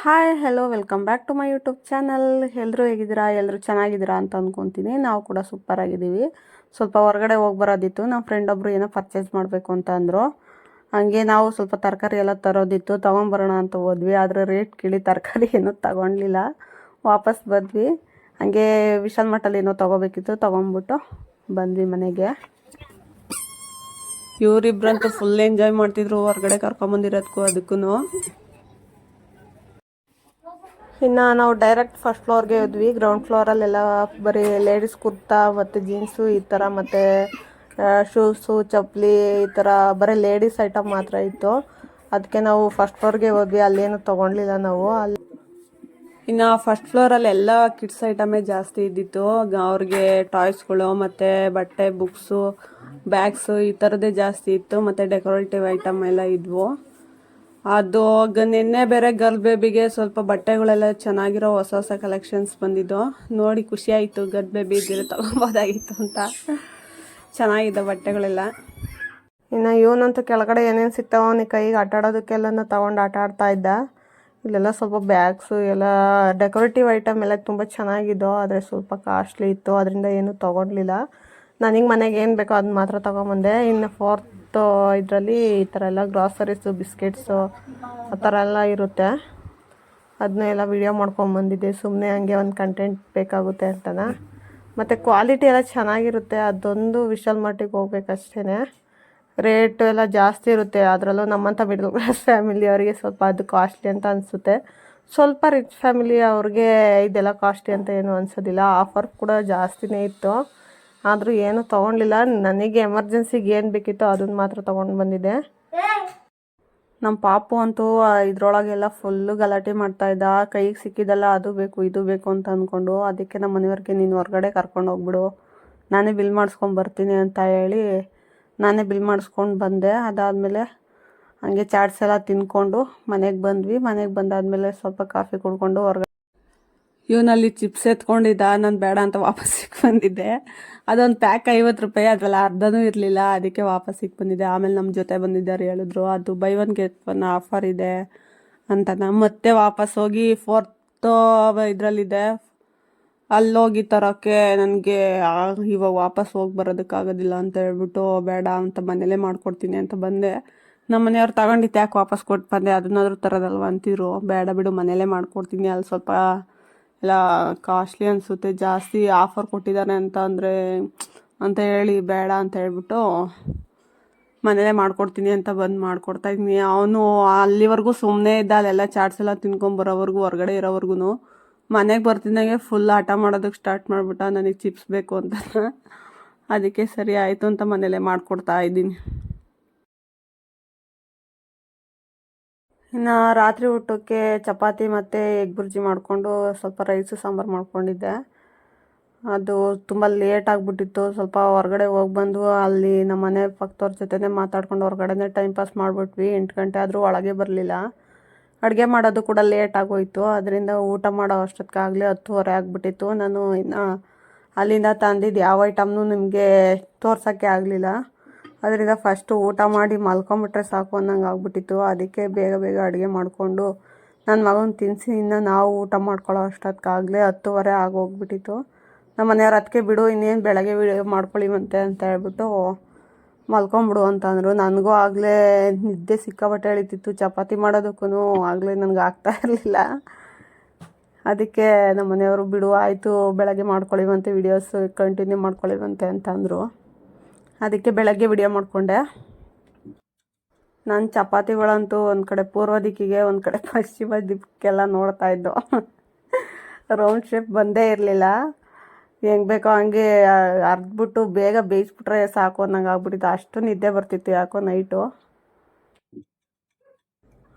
Hi hello welcome back to my YouTube channel ಎಲ್ಲರೂ ಹೇಗಿದ್ದೀರಾ? ಎಲ್ಲರೂ ಚೆನ್ನಾಗಿದ್ದೀರಾ ಅಂತ ಅಂದ್ಕೊತೀನಿ ನಾವು ಕೂಡ ಸೂಪರ್ ಆಗಿದ್ದೀವಿ. ಸ್ವಲ್ಪ ಹೊರಗಡೆ ಹೋಗಿ ಬರೋದಿತ್ತು. ನಮ್ಮ ಫ್ರೆಂಡ್ ಒಬ್ಬರು ಏನೋ ಪರ್ಚೇಸ್ ಮಾಡಬೇಕು ಅಂತ ಅಂದರು. ಹಂಗೆ ನಾವು ಸ್ವಲ್ಪ ತರಕಾರಿ ಎಲ್ಲ ತರೋದಿತ್ತು. ತೊಗೊಂಬರೋಣ ಅಂತ ಹೋದ್ವಿ. ಆದರೆ ರೇಟ್ ಕೇಳಿ ತರಕಾರಿ ಏನೂ ತಗೊಳ್ಲಿಲ್ಲ ವಾಪಸ್ ಬಂದ್ವಿ. ಹಂಗೆ ವಿಶಾಲ್ ಮಠಲ್ಲಿ ಏನೋ ತೊಗೋಬೇಕಿತ್ತು. ತೊಗೊಂಬಿಟ್ಟು ಬಂದ್ವಿ ಮನೆಗೆ. ಇವರಿಬ್ರಂತೂ ಫುಲ್ ಎಂಜಾಯ್ ಮಾಡ್ತಿದ್ರು. ಹೊರಗಡೆ ಕರ್ಕೊಂಬಂದಿರೋದಕ್ಕೂ ಅದಕ್ಕೂ ಇನ್ನು ನಾವು ಡೈರೆಕ್ಟ್ ಫಸ್ಟ್ ಫ್ಲೋರ್ಗೆ ಹೋದ್ವಿ. ಗ್ರೌಂಡ್ ಫ್ಲೋರಲ್ಲೆಲ್ಲ ಬರೀ ಲೇಡೀಸ್ ಕುರ್ತಾ ಮತ್ತು ಜೀನ್ಸು ಈ ಥರ ಮತ್ತು ಶೂಸು ಚಪ್ಪಲಿ ಈ ಥರ ಬರೀ ಲೇಡೀಸ್ ಐಟಮ್ ಮಾತ್ರ ಇತ್ತು. ಅದಕ್ಕೆ ನಾವು ಫಸ್ಟ್ ಫ್ಲೋರ್ಗೆ ಹೋದ್ವಿ. ಅಲ್ಲೇನು ತೊಗೊಳ್ಲಿಲ್ಲ ನಾವು. ಅಲ್ಲಿ ಇನ್ನು ಫಸ್ಟ್ ಫ್ಲೋರಲ್ಲಿ ಎಲ್ಲ ಕಿಡ್ಸ್ ಐಟಮೇ ಜಾಸ್ತಿ ಇದ್ದಿತ್ತು. ಅವ್ರಿಗೆ ಟಾಯ್ಸ್ಗಳು ಮತ್ತು ಬಟ್ಟೆ ಬುಕ್ಸು ಬ್ಯಾಗ್ಸು ಈ ಥರದ್ದೇ ಜಾಸ್ತಿ ಇತ್ತು. ಮತ್ತು ಡೆಕೋರೇಟಿವ್ ಐಟಮ್ ಎಲ್ಲ ಇದ್ವು. ಅದು ನಿನ್ನೆ ಬೇರೆ ಗರ್ಲ್ ಬೇಬಿಗೆ ಸ್ವಲ್ಪ ಬಟ್ಟೆಗಳೆಲ್ಲ ಚೆನ್ನಾಗಿರೋ ಹೊಸ ಹೊಸ ಕಲೆಕ್ಷನ್ಸ್ ಬಂದಿದ್ದು. ನೋಡಿ ಖುಷಿ ಆಯಿತು, ಗರ್ಲ್ ಬೇಬಿ ಇದ್ದಿರೋ ತಗೊಬೋದಾಗಿತ್ತು ಅಂತ. ಚೆನ್ನಾಗಿದೆ ಬಟ್ಟೆಗಳೆಲ್ಲ. ಇನ್ನು ಇವನಂತೂ ಕೆಳಗಡೆ ಏನೇನು ಸಿಗ್ತಾವ ಅವನಿಗೆ ಕೈಗೆ ಆಟಾಡೋದಕ್ಕೆಲ್ಲ ತಗೊಂಡು ಆಟ ಆಡ್ತಾ ಇದ್ದ. ಇಲ್ಲೆಲ್ಲ ಸ್ವಲ್ಪ ಬ್ಯಾಗ್ಸು ಎಲ್ಲ ಡೆಕೋರೇಟಿವ್ ಐಟಮ್ ಎಲ್ಲ ತುಂಬ ಚೆನ್ನಾಗಿದ್ದು, ಆದರೆ ಸ್ವಲ್ಪ ಕಾಸ್ಟ್ಲಿ ಇತ್ತು, ಅದರಿಂದ ಏನು ತೊಗೊಂಡ್ಲಿಲ್ಲ. ನನಗೆ ಮನೆಗೆ ಏನು ಬೇಕೋ ಅದನ್ನ ಮಾತ್ರ ತೊಗೊಂಬಂದೆ. ಇನ್ನು ಫೋರ್ತ್ ಇದರಲ್ಲಿ ಈ ಥರ ಎಲ್ಲ ಗ್ರಾಸರೀಸು ಬಿಸ್ಕೆಟ್ಸು ಆ ಥರ ಎಲ್ಲ ಇರುತ್ತೆ. ಅದನ್ನೆಲ್ಲ ವಿಡಿಯೋ ಮಾಡ್ಕೊಂಬಂದಿದ್ದೆ ಸುಮ್ಮನೆ ಹಂಗೆ ಒಂದು ಕಂಟೆಂಟ್ ಬೇಕಾಗುತ್ತೆ ಅಂತನ. ಮತ್ತು ಕ್ವಾಲಿಟಿ ಎಲ್ಲ ಚೆನ್ನಾಗಿರುತ್ತೆ. ಅದೊಂದು ವಿಶಾಲ್ ಮಟ್ಟಿಗೆ ಹೋಗ್ಬೇಕಷ್ಟೇ ರೇಟು ಎಲ್ಲ ಜಾಸ್ತಿ ಇರುತ್ತೆ. ಅದರಲ್ಲೂ ನಮ್ಮಂಥ ಮಿಡಲ್ ಕ್ಲಾಸ್ ಫ್ಯಾಮಿಲಿ ಅವರಿಗೆ ಸ್ವಲ್ಪ ಅದು ಕಾಸ್ಟ್ಲಿ ಅಂತ ಅನಿಸುತ್ತೆ. ಸ್ವಲ್ಪ ರಿಚ್ ಫ್ಯಾಮಿಲಿ ಅವ್ರಿಗೆ ಇದೆಲ್ಲ ಕಾಸ್ಟ್ಲಿ ಅಂತ ಏನು ಅನಿಸೋದಿಲ್ಲ. ಆಫರ್ ಕೂಡ ಜಾಸ್ತಿನೇ ಇತ್ತು. ಆದರೂ ಏನು ತೊಗೊಂಡಿಲ್ಲ ನನಗೆ ಎಮರ್ಜೆನ್ಸಿಗೆ ಏನು ಬೇಕಿತ್ತು ಅದನ್ನು ಮಾತ್ರ ತೊಗೊಂಡು ಬಂದಿದ್ದೆ. ನಮ್ಮ ಪಾಪು ಅಂತೂ ಇದರೊಳಗೆಲ್ಲ ಫುಲ್ಲು ಗಲಾಟೆ ಮಾಡ್ತಾ ಇದ್ದ. ಕೈಗೆ ಸಿಕ್ಕಿದಲ್ಲ ಅದು ಬೇಕು, ಇದು ಬೇಕು ಅಂತ ಅಂದ್ಕೊಂಡು ಅದಕ್ಕೆ ನಮ್ಮ ಮನೆಯವ್ರಿಗೆ ನೀನು ಹೊರಗಡೆ ಕರ್ಕೊಂಡು ಹೋಗ್ಬಿಡು. ನಾನೇ ಬಿಲ್ ಮಾಡಿಸ್ಕೊಂಡು ಬರ್ತೀನಿ ಅಂತ ಹೇಳಿ ನಾನೇ ಬಿಲ್ ಮಾಡಿಸ್ಕೊಂಡು ಬಂದೆ. ಅದಾದಮೇಲೆ ಹಂಗೆ ಚಾಟ್ಸ್ ಎಲ್ಲ ತಿನ್ಕೊಂಡು ಮನೆಗೆ ಬಂದ್ವಿ. ಮನೆಗೆ ಬಂದಾದಮೇಲೆ ಸ್ವಲ್ಪ ಕಾಫಿ ಕುಡ್ಕೊಂಡು ಹೊರಗಡೆ ಇವನಲ್ಲಿ ಚಿಪ್ಸ್ ಎತ್ಕೊಂಡಿದ್ದ, ನಾನು ಬೇಡ ಅಂತ ವಾಪಸ್ಸಿಗೆ ಬಂದಿದ್ದೆ. ಅದೊಂದು ಪ್ಯಾಕ್ ಐವತ್ತು ರೂಪಾಯಿ, ಅದರಲ್ಲಿ ಅರ್ಧನೂ ಇರಲಿಲ್ಲ, ಅದಕ್ಕೆ ವಾಪಸ್ಸಿಗೆ ಬಂದಿದ್ದೆ. ಆಮೇಲೆ ನಮ್ಮ ಜೊತೆ ಬಂದಿದ್ದಾರೆ ಹೇಳಿದ್ರು, ಅದು buy one get one offer ಇದೆ ಅಂತ ನಾ ಮತ್ತೆ ವಾಪಸ್ ಹೋಗಿ ಫೋರ್ತ್ ಇದರಲ್ಲಿದೆ. ಅಲ್ಲೋಗಿ ತರೋಕ್ಕೆ ನನಗೆ ಇವಾಗ ವಾಪಸ್ ಹೋಗಿ ಬರೋದಕ್ಕಾಗೋದಿಲ್ಲ ಅಂತ ಹೇಳ್ಬಿಟ್ಟು, ಬೇಡ ಅಂತ ಮನೇಲೇ ಮಾಡ್ಕೊಡ್ತೀನಿ ಅಂತ ಬಂದೆ. ನಮ್ಮ ಮನೆಯವ್ರು ತಗೊಂಡಿತ್ತು ಯಾಕೆ ವಾಪಸ್ ಕೊಟ್ಟು ಬಂದೆ? ಅದನ್ನಾದ್ರೂ ತರೋದಲ್ವ ಅಂತಿರು ಬೇಡ ಬಿಡು, ಮನೇಲೇ ಮಾಡ್ಕೊಡ್ತೀನಿ, ಅಲ್ಲಿ ಸ್ವಲ್ಪ ಎಲ್ಲ ಕಾಸ್ಟ್ಲಿ ಅನಿಸುತ್ತೆ, ಜಾಸ್ತಿ ಆಫರ್ ಕೊಟ್ಟಿದ್ದಾರೆ ಅಂತ ಅಂದರೆ ಅಂತ ಹೇಳಿ ಬೇಡ ಅಂತ ಹೇಳ್ಬಿಟ್ಟು ಮನೇಲೇ ಮಾಡ್ಕೊಡ್ತೀನಿ ಅಂತ ಬಂದು ಮಾಡ್ಕೊಡ್ತಾ ಇದ್ದೀನಿ ಅವನು ಅಲ್ಲಿವರೆಗೂ ಸುಮ್ಮನೆ ಇದ್ದ, ಅಲ್ಲೆಲ್ಲ ಚಾಟ್ಸ್ ಎಲ್ಲ ತಿನ್ಕೊಂಬರೋವರೆಗೂ ಹೊರಗಡೆ ಇರೋವರೆಗೂ ಮನೆಗೆ ಬರ್ತಿದ್ದಂಗೆ ಫುಲ್ ಆಟ ಮಾಡೋದಕ್ಕೆ ಸ್ಟಾರ್ಟ್ ಮಾಡಿಬಿಟ್ಟ, ನನಗೆ ಚಿಪ್ಸ್ ಬೇಕು ಅಂತ. ಅದಕ್ಕೆ ಸರಿ ಆಯಿತು ಅಂತ ಮನೇಲೆ ಮಾಡ್ಕೊಡ್ತಾ ಇದ್ದೀನಿ. ಇನ್ನು ರಾತ್ರಿ ಊಟಕ್ಕೆ ಚಪಾತಿ ಮತ್ತು ಎಗ್ ಬುರ್ಜಿ ಮಾಡಿಕೊಂಡು ಸ್ವಲ್ಪ ರೈಸು ಸಾಂಬಾರು ಮಾಡ್ಕೊಂಡಿದ್ದೆ. ಅದು ತುಂಬ ಲೇಟ್ ಆಗಿಬಿಟ್ಟಿತ್ತು. ಸ್ವಲ್ಪ ಹೊರಗಡೆ ಹೋಗಿ ಬಂದು ಅಲ್ಲಿ ನಮ್ಮ ಮನೆ ಪಕ್ಕದವ್ರ ಜೊತೆನೇ ಮಾತಾಡ್ಕೊಂಡು ಹೊರಗಡೆನೇ ಟೈಮ್ ಪಾಸ್ ಮಾಡಿಬಿಟ್ವಿ. ಎಂಟು ಗಂಟೆ ಆದರೂ ಒಳಗೆ ಬರಲಿಲ್ಲ. ಅಡುಗೆ ಮಾಡೋದು ಕೂಡ ಲೇಟ್ ಆಗೋಯ್ತು. ಅದರಿಂದ ಊಟ ಮಾಡೋ ಅಷ್ಟೊತ್ತಿಗಾಗಲೇ ಹತ್ತುವರೆ ಆಗಿಬಿಟ್ಟಿತ್ತು. ನಾನು ಇನ್ನು ಅಲ್ಲಿಂದ ತಂದಿದ್ದು ಯಾವ ಐಟಮ್ನು ನಿಮಗೆ ತೋರ್ಸೋಕ್ಕೆ ಆಗಲಿಲ್ಲ. ಅದರಿಂದ ಫಸ್ಟು ಊಟ ಮಾಡಿ ಮಲ್ಕೊಂಬಿಟ್ರೆ ಸಾಕು ಅನ್ನಂಗೆ ಆಗ್ಬಿಟ್ಟಿತ್ತು. ಅದಕ್ಕೆ ಬೇಗ ಬೇಗ ಅಡುಗೆ ಮಾಡಿಕೊಂಡು ನನ್ನ ಮಗನ ತಿನ್ನಿಸಿ ಇನ್ನು ನಾವು ಊಟ ಮಾಡ್ಕೊಳ್ಳೋ ಅಷ್ಟೊತ್ತಿಗಾಗಲೇ ಹತ್ತುವರೆ ಆಗೋಗ್ಬಿಟ್ಟಿತ್ತು. ನಮ್ಮ ಮನೆಯವ್ರು ಅದಕ್ಕೆ ಬಿಡು, ಇನ್ನೇನು ಬೆಳಗ್ಗೆ ವಿಡಿಯೋ ಮಾಡ್ಕೊಳ್ಳಿವಂತೆ ಅಂತ ಹೇಳ್ಬಿಟ್ಟು ಮಲ್ಕೊಂಬಿಡು ಅಂತಂದರು ನನಗೂ ಆಗಲೇ ನಿದ್ದೆ ಸಿಕ್ಕಾಬಟ್ಟೆ ಎಳಿತಿತ್ತು. ಚಪಾತಿ ಮಾಡೋದಕ್ಕೂ ಆಗಲೇ ನನಗೆ ಆಗ್ತಾ ಇರಲಿಲ್ಲ. ಅದಕ್ಕೆ ನಮ್ಮ ಮನೆಯವರು ಬಿಡು, ಆಯಿತು, ಬೆಳಗ್ಗೆ ಮಾಡ್ಕೊಳ್ಳಿವಂತೆ ವಿಡಿಯೋಸ್ ಕಂಟಿನ್ಯೂ ಮಾಡ್ಕೊಳ್ಳಿವಂತೆ ಅಂತ ಅಂದರು. ಅದಕ್ಕೆ ಬೆಳಗ್ಗೆ ವಿಡಿಯೋ ಮಾಡಿಕೊಂಡೆ. ನಾನು ಚಪಾತಿಗಳಂತೂ ಒಂದು ಕಡೆ ಪೂರ್ವ ದಿಕ್ಕಿಗೆ, ಒಂದು ಕಡೆ ಪಶ್ಚಿಮ ದಿಕ್ಕೆಲ್ಲ ನೋಡ್ತಾ ಇದ್ದೋ. ರೌಂಡ್ ಶೇಪ್ ಬಂದೇ ಇರಲಿಲ್ಲ. ಹೆಂಗೆ ಬೇಕೋ ಹಂಗೆ ಅರ್ದ್ಬಿಟ್ಟು ಬೇಗ ಬೇಯಿಸ್ಬಿಟ್ರೆ ಸಾಕು ಅನ್ನಂಗೆ ಆಗ್ಬಿಟ್ಟಿತ್ತು. ಅಷ್ಟು ನಿದ್ದೆ ಬರ್ತಿತ್ತು ಯಾಕೋ ನೈಟು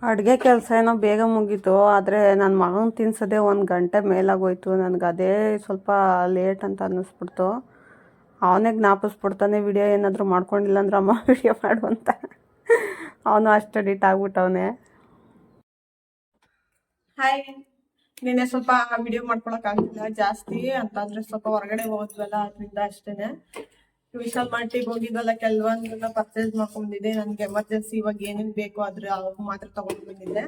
ಅಡುಗೆ ಕೆಲಸ ಏನೋ ಬೇಗ ಮುಗೀತು. ಆದರೆ ನನ್ನ ಮಗನ ತಿನ್ಸೋದೇ ಒಂದು ಗಂಟೆ ಮೇಲಾಗೋಯ್ತು ನನಗೆ ಅದೇ ಸ್ವಲ್ಪ ಲೇಟ್ ಅಂತ ಅನ್ನಿಸ್ಬಿಡ್ತು. ಅವನೇ ಜ್ಞಾಪಿಸ್ಬಿಡ್ತಾನೆ, ವಿಡಿಯೋ ಏನಾದರೂ ಮಾಡ್ಕೊಂಡಿಲ್ಲ ಅಂದ್ರೆ ಅಮ್ಮ ವಿಡಿಯೋ ಮಾಡುವಂತ ಅವನು ಅಷ್ಟು ಅಡಿಟ್ ಆಗ್ಬಿಟ್ಟವನೇ. ಹಾಯ್ ನಿನ್ನೆ ಸ್ವಲ್ಪ ವಿಡಿಯೋ ಮಾಡ್ಕೊಳಕ್ಕಾಗಿಲ್ಲ ಜಾಸ್ತಿ ಅಂತಂದ್ರೆ ಸ್ವಲ್ಪ ಹೊರಗಡೆ ಹೋದ್ವಲ್ಲ, ಅದರಿಂದ ಅಷ್ಟೇನೆ. ವಿಶಾಲ್ ಮಾರ್ಟಿಗೆ ಹೋಗಿದ್ವಲ್ಲ ಕೆಲವೊಂದನ್ನ ಪರ್ಚೇಸ್ ಮಾಡ್ಕೊಂಡಿದ್ದೆ ನನಗೆ ಎಮರ್ಜೆನ್ಸಿ ಇವಾಗ ಏನೇನು ಬೇಕು ಅದ್ರ ಅವಾಗ ಮಾತ್ರ ತಗೊಂಡು ಬಂದಿದ್ದೆ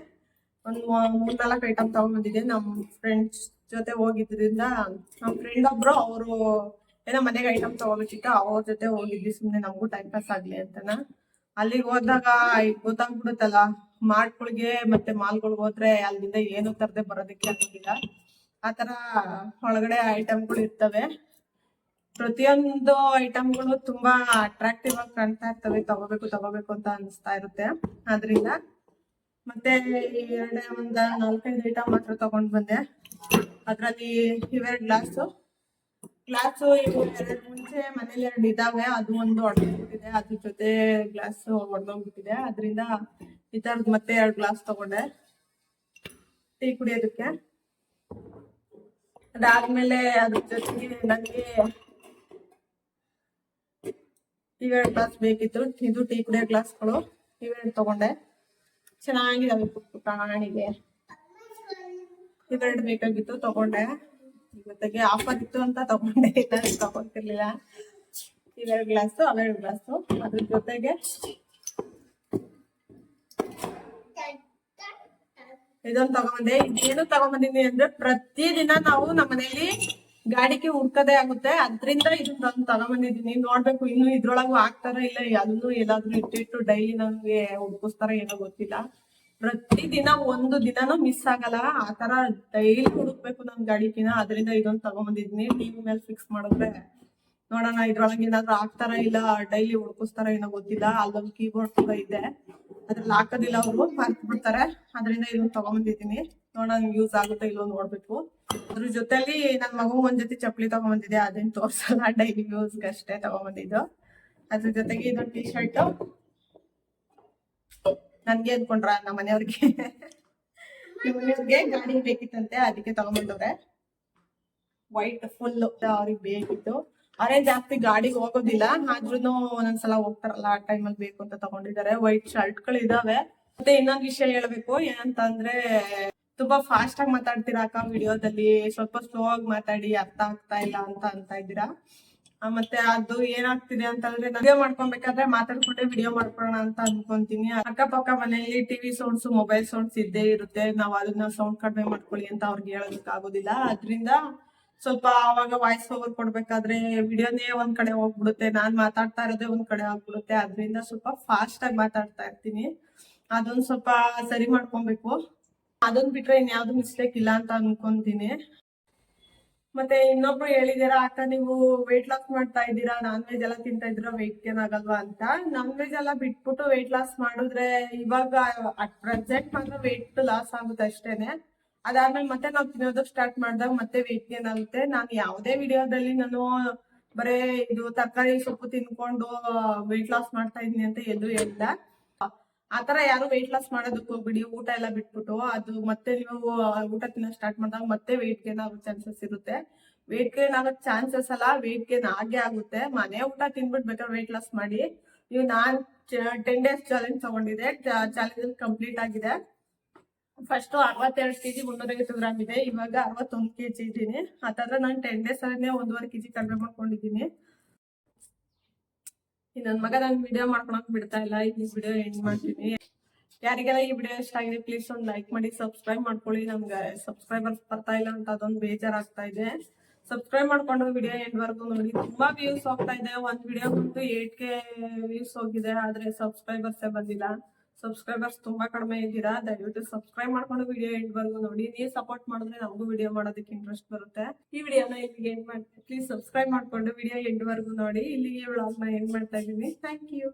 ಒಂದ್ ಮೂರ್ ನಾಲ್ಕು ಐಟಮ್ ತಗೊಂಡ್ಬಂದಿದ್ದೆ. ನಮ್ ಫ್ರೆಂಡ್ಸ್ ಜೊತೆ ಹೋಗಿದ್ರಿಂದ, ನಮ್ ಫ್ರೆಂಡ್ ಒಬ್ರು, ಅವರು ಏನೋ ಮನೆಗೆ ಐಟಮ್ ತಗೋಬೇಕಿತ್ತು ಅವ್ರ ಜೊತೆ ಹೋಗಿದ್ವಿ, ಸುಮ್ನೆ ನಮಗೂ ಟೈಮ್ ಪಾಸ್ ಆಗ್ಲಿ ಅಂತನ. ಅಲ್ಲಿಗೆ ಹೋದಾಗ ಗೊತ್ತಾಗ್ಬಿಡುತ್ತಲ್ಲ ಮಾರ್ಟ್ಗಳಿಗೆ ಮತ್ತೆ ಮಾಲ್ಗಳಿಗೆ ಹೋದ್ರೆ ಅಲ್ಲಿಂದ ಏನು ತರದೆ ಬರೋದಕ್ಕೆ ಆಗೋದಿಲ್ಲ. ಆತರ ಒಳಗಡೆ ಐಟಮ್ಗಳು ಇರ್ತವೆ. ಪ್ರತಿಯೊಂದು ಐಟಮ್ಗಳು ತುಂಬಾ ಅಟ್ರಾಕ್ಟಿವ್ ಆಗಿ ಕಾಣ್ತಾ ಇರ್ತವೆ. ತಗೋಬೇಕು ತಗೋಬೇಕು ಅಂತ ಅನಿಸ್ತಾ ಇರುತ್ತೆ. ಆದ್ರಿಂದ ಮತ್ತೆ ಎರಡೇ ಒಂದ್ ನಾಲ್ಕೈದು ಐಟಮ್ ಮಾತ್ರ ತಗೊಂಡ್ ಬಂದೆ. ಅದ್ರಲ್ಲಿ ಇವೆರಡು ಗ್ಲಾಸು ಗ್ಲಾಸು ಎರಡು ಮುಂಚೆ ಮನೇಲಿ ಎರಡು ಇದಾವೆ. ಅದು ಒಂದು ಹೊಡೆದೋಗ್ಬಿಟ್ಟಿದೆ ಅದ್ರ ಜೊತೆ ಗ್ಲಾಸ್ ಹೊಡೆದೋಗ್ಬಿಟ್ಟಿದೆ ಅದರಿಂದ ಈ ತರದ್ ಮತ್ತೆ ಎರಡು ಗ್ಲಾಸ್ ತಗೊಂಡೆ. ಟೀ ಕುಡಿಯೋದಕ್ಕೆ. ಅದಾದ್ಮೇಲೆ ಅದ್ರ ಜೊತೆಗೆ ನನಗೆ ಇವೆರಡು ಗ್ಲಾಸ್ ಬೇಕಿತ್ತು. ಇದು ಟೀ ಕುಡಿಯೋ ಗ್ಲಾಸ್ಗಳು ಇವೆರಡು ತಗೊಂಡೆ. ಚೆನ್ನಾಗಿ ಪುಟ್ಟ ಪುಟಾಣಿಗೆ ಇವೆರಡು ಬೇಕಾಗಿತ್ತು. ತಗೊಂಡೆ. ಇವತ್ತಿಗೆ ಆಫರ್ ಇತ್ತು ಅಂತ ತಗೊಂಡೆ. ಇಲ್ಲ ತಗೊಂತಿರ್ಲಿಲ್ಲ ಇವೆರಡು ಗ್ಲಾಸ್, ಅವೆರಡು ಗ್ಲಾಸ್. ಅದ್ರ ಜೊತೆಗೆ ಇದೊಂದು ತಗೊಂಬಂದೆ. ಇದೇನು ತಗೊಂಬಂದಿನಿ ಅಂದ್ರೆ ಪ್ರತಿದಿನ ನಾವು ನಮ್ಮ ಮನೇಲಿ ಗಾಡಿಗೆ ಹುಡ್ಕದೇ ಆಗುತ್ತೆ. ಅದ್ರಿಂದ ಇದೊಂದು ತಗೊಂಬಂದಿದೀನಿ ನೋಡ್ಬೇಕು, ಇನ್ನು ಇದ್ರೊಳಗೂ ಆಗ್ತಾರ ಇಲ್ಲ, ಅದನ್ನು ಎಲ್ಲಾದ್ರೂ ಇಟ್ಟಿಟ್ಟು ಡೈಲಿ ನಮ್ಗೆ ಹುಡ್ಕಿಸ್ತಾರ ಏನೋ ಗೊತ್ತಿಲ್ಲ. ಪ್ರತಿದಿನ ಒಂದು ದಿನಾನು ಮಿಸ್ ಆಗಲ್ಲ. ಆ ತರ ಡೈಲಿ ಹುಡುಕ್ಬೇಕು ನನ್ ಗಾಡಿಕಿನ. ಅದರಿಂದ ಇದೊಂದು ತಗೊಂಬಂದಿದ್ನಿ. ಟಿವಿ ಮೇಲೆ ಫಿಕ್ಸ್ ಮಾಡಿದ್ರೆ ನೋಡೋಣ, ಇದ್ರೊಳಗೆ ಏನಾದ್ರು ಹಾಕ್ತಾರ ಇಲ್ಲ ಡೈಲಿ ಹುಡ್ಕಿಸ್ತಾರ ಏನೋ ಗೊತ್ತಿಲ್ಲ. ಅಲ್ಲೊಂದು ಕೀಬೋರ್ಡ್ ಕೂಡ ಇದೆ. ಅದ್ರಲ್ಲಿ ಹಾಕೋದಿಲ್ಲ ಅವರು ಮರ್ತ್ ಬಿಡ್ತಾರೆ ಅದರಿಂದ ಇದನ್ನ ತಗೊಂಬಂದಿದ್ದೀನಿ. ನೋಡೋಣ ಯೂಸ್ ಆಗುತ್ತೆ ಇಲ್ಲೋ ನೋಡ್ಬೇಕು. ಅದ್ರ ಜೊತೆಲಿ ನನ್ ಮಗು ಒಂದ್ ಜೊತೆ ಚಪ್ಪಲಿ ತಗೊಂಬಂದಿದೆ ಅದನ್ನ ತೋರ್ಸಲ್ಲ ಡೈಲಿ ಯೂಸ್ಗೆ ಅಷ್ಟೇ ತಗೊಂಬಂದಿದ್ದು. ಅದ್ರ ಜೊತೆಗೆ ಇದೊಂದು ಟಿ ಶರ್ಟ್ ನನ್ಗೆ ಅನ್ಕೊಂಡ್ರ ನಮ್ಮ ಮನೆಯವ್ರಿಗೆ. ನಮ್ಮ ಮನೆಯವ್ರಿಗೆ ಗಾಡಿ ಬೇಕಿತ್ತಂತೆ, ಅದಕ್ಕೆ ತಗೊಂಡ್ಬಿಟ್ಟವ್ರೆ ವೈಟ್ ಫುಲ್ ಅವ್ರಿಗೆ ಬೇಕಿತ್ತು. ಅವರೇ ಜಾಸ್ತಿ ಗಾಡಿಗೆ ಹೋಗೋದಿಲ್ಲ ಆದ್ರೂ ಒಂದೊಂದ್ಸಲ ಹೋಗ್ತಾರಲ್ಲ, ಆ ಟೈಮಲ್ಲಿ ಬೇಕು ಅಂತ ತಗೊಂಡಿದ್ದಾರೆ. ವೈಟ್ ಶರ್ಟ್ಗಳು ಇದಾವೆ. ಮತ್ತೆ ಇನ್ನೊಂದ್ ವಿಷಯ ಹೇಳ್ಬೇಕು, ಏನಂತಂದ್ರೆ ತುಂಬಾ ಫಾಸ್ಟ್ ಆಗಿ ಮಾತಾಡ್ತೀರಾ ಅಕ್ಕ ವಿಡಿಯೋದಲ್ಲಿ? ಸ್ವಲ್ಪ ಸ್ಲೋ ಆಗಿ ಮಾತಾಡಿ, ಅರ್ಥ ಆಗ್ತಾ ಇಲ್ಲ ಅಂತ ಅಂತ ಇದ್ದೀರಾ? ಮತ್ತೆ ಅದು ಏನಾಗ್ತಿದೆ ಅಂತಂದ್ರೆ ವಿಡಿಯೋ ಮಾಡ್ಕೊಬೇಕಾದ್ರೆ ಮಾತಾಡ್ಕೊಂಡೆ ವಿಡಿಯೋ ಮಾಡ್ಕೊಳ್ಳೋಣ ಅಂತ ಅನ್ಕೊಂತೀನಿ. ಅಕ್ಕಪಕ್ಕ ಮನೆಯಲ್ಲಿ ಟಿವಿ ಸೌಂಡ್ಸ್ ಮೊಬೈಲ್ ಸೌಂಡ್ಸ್ ಇದ್ದೇ ಇರುತ್ತೆ. ನಾವ್ ಅದನ್ನ ಸೌಂಡ್ ಕಡಿಮೆ ಮಾಡ್ಕೊಳ್ಳಿ ಅಂತ ಅವ್ರಿಗೆ ಹೇಳೋದಕ್ ಆಗೋದಿಲ್ಲ. ಅದ್ರಿಂದ ಸ್ವಲ್ಪ ಅವಾಗ ವಾಯ್ಸ್ ಓವರ್ ಕೊಡ್ಬೇಕಾದ್ರೆ ವಿಡಿಯೋನೇ ಒಂದ್ ಕಡೆ ಹೋಗ್ಬಿಡುತ್ತೆ. ನಾನ್ ಮಾತಾಡ್ತಾ ಇರೋದೇ ಒಂದ್ ಕಡೆ ಆಗ್ಬಿಡುತ್ತೆ. ಅದ್ರಿಂದ ಸ್ವಲ್ಪ ಫಾಸ್ಟ್ ಆಗಿ ಮಾತಾಡ್ತಾ ಇರ್ತೀನಿ. ಅದೊಂದ್ ಸ್ವಲ್ಪ ಸರಿ ಮಾಡ್ಕೊಬೇಕು. ಅದೊಂದ್ ಬಿಟ್ರೆ ಇನ್ಯಾವ್ದು ಮಿಸ್ಟೇಕ್ ಇಲ್ಲ ಅಂತ ಅನ್ಕೊಂತೀನಿ. ಮತ್ತೆ ಇನ್ನೊಬ್ರು ಹೇಳಿದೀರಾ, ಅಕ್ಕ, ನೀವು ವೆಯ್ಟ್ ಲಾಸ್ ಮಾಡ್ತಾ ಇದ್ದೀರಾ? ನಾನ್ ವೆಜ್ ಎಲ್ಲ ತಿಂತಾ ಇದ್ದೀರಾ ವೆಯ್ಟ್ ಗೇನ್ ಆಗಲ್ವಾ? ಅಂತ. ನಾನ್ ವೆಜ್ ಎಲ್ಲ ಬಿಟ್ಬಿಟ್ಟು ವೆಯ್ಟ್ ಲಾಸ್ ಮಾಡಿದ್ರೆ ಇವಾಗ ಅಟ್ ಪ್ರೆಸೆಂಟ್ ಮಾತ್ರ ವೆಯ್ಟ್ ಲಾಸ್ ಆಗುತ್ತೆ ಅಷ್ಟೇನೆ. ಅದಾದ್ಮೇಲೆ ಮತ್ತೆ ನಾವು ತಿನ್ನೋದು ಸ್ಟಾರ್ಟ್ ಮಾಡಿದಾಗ ಮತ್ತೆ ವೆಯ್ಟ್ ಗೇನ್ ಆಗುತ್ತೆ. ನಾನು ಯಾವುದೇ ವಿಡಿಯೋದಲ್ಲಿ ನಾನು ಬರೇ ಇದು ತರಕಾರಿ ಸೊಪ್ಪು ತಿನ್ಕೊಂಡು ವೆಯ್ಟ್ ಲಾಸ್ ಮಾಡ್ತಾ ಇದೀನಿ ಅಂತ ಎಲ್ಲೂ ಹೇಳಿಲ್ಲ ಆತರ ಯಾರು ವೆಯ್ಟ್ ಲಾಸ್ ಮಾಡೋದಕ್ಕೆ ಹೋಗ್ಬಿಡಿ. ಊಟ ಎಲ್ಲ ಬಿಟ್ಬಿಟ್ಟು ಅದು ಮತ್ತೆ ನೀವು ಊಟ ತಿನ್ನ ಸ್ಟಾರ್ಟ್ ಮಾಡಿದಾಗ ಮತ್ತೆ ವೆಯ್ಟ್ ಗೇನ್ ಆಗೋ ಚಾನ್ಸಸ್ ಇರುತ್ತೆ. ವೆಯ್ಟ್ ಗೇನ್ ಆಗೋ ಚಾನ್ಸಸ್ ಅಲ್ಲ ವೆಯ್ಟ್ ಗೇನ್ ಆಗೇ ಆಗುತ್ತೆ. ಮನೆ ಊಟ ತಿನ್ಬಿಟ್ಟು ಬೇಕಾದ್ರೆ ವೆಯ್ಟ್ ಲಾಸ್ ಮಾಡಿ. ನೀವು ನಾನ್ ಟೆನ್ ಡೇಸ್ ಚಾಲೆಂಜ್ ತಗೊಂಡಿದ್ದೆ. ಚಾಲೆಂಜ್ ಕಂಪ್ಲೀಟ್ ಆಗಿದೆ. ಫಸ್ಟ್ ಅರವತ್ತೆರಡು ಕೆಜಿ ಮುನ್ನೂರೈವತ್ತು ಗ್ರಾಮ್ ಇದೆ. ಇವಾಗ ಅರವತ್ತೊಂದು ಕೆಜಿ ಇದ್ದೀನಿ. ಅದಾದ್ರೆ ನಾನು ಟೆನ್ ಡೇಸ್ ಅಲ್ಲೇ ಒಂದೂವರೆ ಕೆಜಿ ಕಡಿಮೆ ಮಾಡ್ಕೊಂಡಿದ್ದೀನಿ. ನನ್ ಮಗ ನನ್ ವಿಡಿಯೋ ಮಾಡ್ಕೊಳಕ್ ಬಿಡ್ತಾ ಇಲ್ಲ, ಈ ವಿಡಿಯೋ ಎಂಡ್ ಮಾಡ್ತೀನಿ. ಯಾರಿಗೆಲ್ಲ ಈ ವಿಡಿಯೋ ಇಷ್ಟ ಆಗಿದೆ ಪ್ಲೀಸ್ ಒಂದು ಲೈಕ್ ಮಾಡಿ ಸಬ್ಸ್ಕ್ರೈಬ್ ಮಾಡ್ಕೊಳ್ಳಿ. ನಮ್ಗೆ ಸಬ್ಸ್ಕ್ರೈಬರ್ಸ್ ಬರ್ತಾ ಇಲ್ಲ ಅಂತ ಅದೊಂದು ಬೇಜಾರಾಗ್ತಾ ಇದೆ. ಸಬ್ಸ್ಕ್ರೈಬ್ ಮಾಡ್ಕೊಂಡು ವಿಡಿಯೋ ಎಂಡ್ ವರ್ಗು ನೋಡಿ. ತುಂಬಾ ವ್ಯೂಸ್ ಹೋಗ್ತಾ ಇದೆ. ಒಂದ್ ವಿಡಿಯೋ ಬಂತು ಏಟ್ ಕೆ ವ್ಯೂಸ್ ಹೋಗಿದೆ, ಆದ್ರೆ ಸಬ್ಸ್ಕ್ರೈಬರ್ಸೇ ಬಂದಿಲ್ಲ. ಸಬ್ಸ್ಕ್ರೈಬರ್ಸ್ ತುಂಬಾ ಕಡಿಮೆ ಇದ್ದೀರಾ ದಯವಿಟ್ಟು ಸಬ್ಸ್ಕ್ರೈಬ್ ಮಾಡ್ಕೊಂಡು ವಿಡಿಯೋ ಎಂಡ್ ವರ್ಗು ನೋಡಿ. ನೀವು ಸಪೋರ್ಟ್ ಮಾಡಿದ್ರೆ ನಮಗೂ ವಿಡಿಯೋ ಮಾಡೋದಕ್ಕೆ ಇಂಟ್ರೆಸ್ಟ್ ಬರುತ್ತೆ. ಈ ವಿಡಿಯೋನ ಇಲ್ಲಿಗೆ ಎಂಡ್ ಮಾಡಿ ಪ್ಲೀಸ್ ಸಬ್ಸ್ಕ್ರೈಬ್ ಮಾಡ್ಕೊಂಡು ವಿಡಿಯೋ ಎಂಡ್ ವರ್ಗು ನೋಡಿ. ಇಲ್ಲಿಗೆ ವ್ಲಾಗ್ನ ಎಂಡ್ ಮಾಡ್ತಾ ಇದ್ದೀನಿ. Thank you